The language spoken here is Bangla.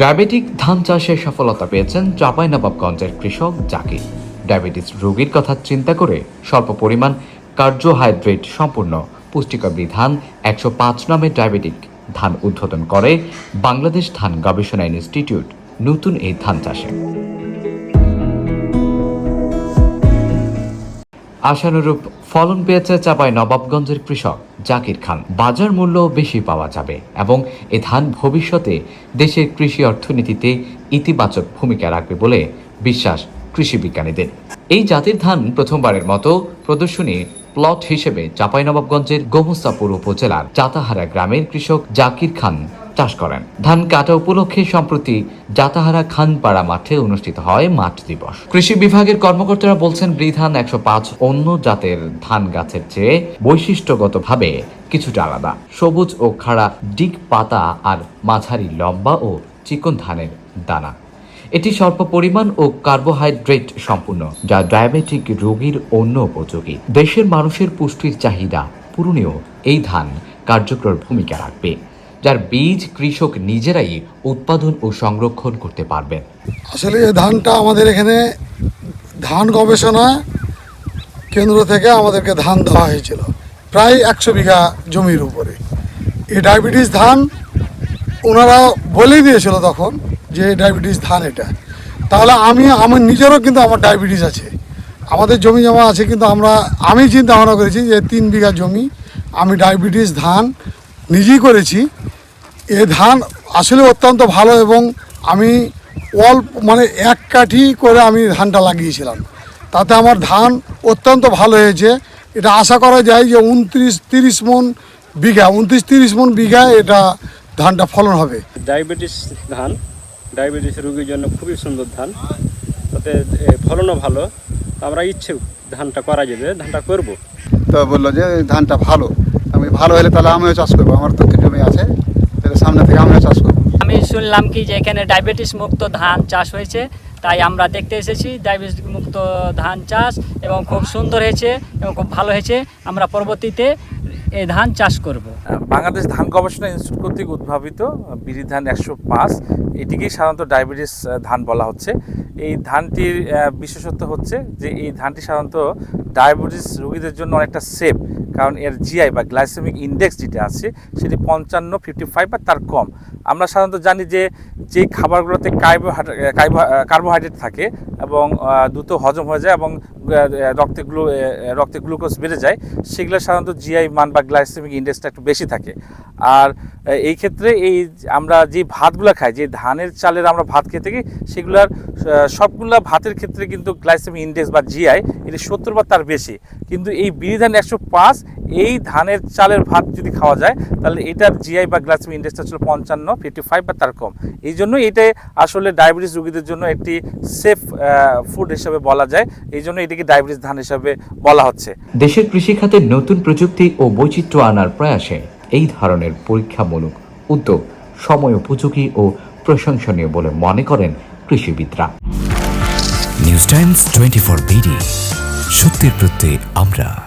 ডায়াবেটিক ধান চাষে সফলতা পেয়েছেন চাঁপাইনবাবগঞ্জের কৃষক জাকির। ডায়াবেটিস রোগীর কথা চিন্তা করে স্বল্প পরিমাণ কার্বোহাইড্রেট সম্পূর্ণ পুষ্টিকর বিধান একশো পাঁচ নামে ডায়াবেটিক ধান উদ্বোধন করে বাংলাদেশ ধান গবেষণা ইনস্টিটিউট নতুন এই ধান চাষে। আশানুরূপ ফলন পেয়েছে চাপাই নবাবগঞ্জের কৃষক জাকির খান। বাজার মূল্য বেশি পাওয়া যাবে এবং এ ধান ভবিষ্যতে দেশের কৃষি অর্থনীতিতে ইতিবাচক ভূমিকা রাখবে বলে বিশ্বাস কৃষি বিজ্ঞানীদের। এই জাতির ধান প্রথমবারের মতো প্রদর্শনী প্লট হিসেবে চাঁপাইনবাবগঞ্জের গোমস্তাপুর উপজেলার চাতাহারা গ্রামের কৃষক জাকির খান চাষ করেন। ধান কাটা উপলক্ষে সম্প্রতি জাতাহারা খানপাড়া মাঠে অনুষ্ঠিত হয় মাঠ দিবস। কৃষি বিভাগের কর্মকর্তারা বলছেন, ব্রিধান একশো পাঁচ অন্য জাতের ধান গাছের চেয়ে বৈশিষ্ট্যগতভাবে কিছুটা আলাদা। সবুজ ও খাড়া ডিগ পাতা আর মাঝারি লম্বা ও চিকন ধানের দানা। এটি স্বল্প পরিমাণ ও কার্বোহাইড্রেট সম্পূর্ণ, যা ডায়াবেটিক রোগীর অন্য উপযোগী। দেশের মানুষের পুষ্টির চাহিদা পূরণেও এই ধান কার্যকর ভূমিকা রাখবে। যার বীজ কৃষক নিজেরাই উৎপাদন ও সংরক্ষণ করতে পারবেন। আসলে এই ধানটা আমাদের এখানে ধান গবেষণা কেন্দ্র থেকে আমাদেরকে ধান দেওয়া হয়েছিল। প্রায় একশো বিঘা জমির উপরে। এই ডায়াবেটিস ধান ওনারা বলেই দিয়েছিল তখন যে ডায়াবেটিস ধান এটা। তাহলে আমি আমার নিজেরও কিন্তু আমার ডায়াবেটিস আছে। আমাদের জমি জমা আছে কিন্তু আমরা, আমি চিন্তা ভাবনা করেছি যে তিন বিঘা জমি আমি ডায়াবেটিস ধান নিজেই করেছি। এ ধান আসলে অত্যন্ত ভালো এবং আমি অল্প মানে এক কাঠি করে আমি ধানটা লাগিয়েছিলাম। তাতে আমার ধান অত্যন্ত ভালো হয়েছে। এটা আশা করা যায় যে উনত্রিশ তিরিশ মন বিঘা উনত্রিশ তিরিশ মন বিঘায় এটা ধানটা ফলন হবে। ডায়াবেটিস ধান ডায়াবেটিস রোগীর জন্য খুবই সুন্দর ধান। তাতে ফলনও ভালো। তো আমরা ইচ্ছুক ধানটা করা যাবে ধানটা করব। তো বলল যে ধানটা ভালো। আমি ভালো হলে তাহলে আমিও চাষ করব। আমার তো জমি আছে। সামনে থেকে আমিও চাষ করব। আমি শুনলাম কি যে এখানে ডায়াবেটিস মুক্ত ধান চাষ হয়েছে তাই আমরা দেখতে এসেছি ডায়াবেটিস মুক্ত ধান চাষ এবং খুব সুন্দর হয়েছে এবং খুব ভালো হয়েছে। আমরা পরবর্তীতে এই ধান চাষ করব। বাংলাদেশ ধান গবেষণা ইনস্টিটিউট কর্তৃক উদ্ভাবিত বিড়ি ধান একশো পাঁচ এটিকেই সাধারণত ডায়াবেটিস ধান বলা হচ্ছে। এই ধানটির বিশেষত্ব হচ্ছে যে এই ধানটি সাধারণত ডায়াবেটিস রোগীদের জন্য অনেকটা সেফ। কারণ এর জিআই বা গ্লাইসেমিক ইন্ডেক্স যেটা আছে, সেটি পঞ্চান্ন ফিফটি ফাইভ বা তার কম। আমরা সাধারণত জানি যে যে খাবারগুলোতে কার্বোহাইড্রেট থাকে এবং দ্রুত হজম হয়ে যায় এবং রক্তে গ্লু রক্তে গ্লুকোজ বেড়ে যায়। সেগুলো সাধারণত জিআই মান বা গ্লাইসেমিক ইন্ডেক্সটা একটু বেশি থাকে। আর এই ক্ষেত্রে এই আমরা যে ভাতগুলো খাই, যে ধানের চালের আমরা ভাত খেয়ে থাকি সেগুলোর সবগুলা ভাতের ক্ষেত্রে কিন্তু গ্লাইসেমিক ইন্ডেক্স বা জিআই এটি সত্তর বা তার বেশি। কিন্তু এই বিড়ি ধান একশো পাঁচ, এই ধানের চালের ভাত যদি খাওয়া যায়, তাহলে এটার জিআই বা গ্লাইসেমিক ইন্ডেক্সটা ছিল পঞ্চান্ন ফিফটি ফাইভ বা তার কম। এই জন্য এটাই আসলে ডায়াবেটিস রোগীদের জন্য একটি সেফ ফুড হিসেবে বলা যায়। এই জন্য এটিকে ডায়াবেটিস ধান হিসাবে বলা হচ্ছে। দেশের কৃষিখাতে নতুন প্রযুক্তি ও বৈচিত্র্য আনার প্রয়াসে এই ধরনের পরীক্ষামূলক উদ্যোগ সময় উপযোগী ও প্রশংসনীয় বলে মনে করেন কৃষিবিদরা। News times twenty four BD সত্যের প্রত্যয়ে আমরা।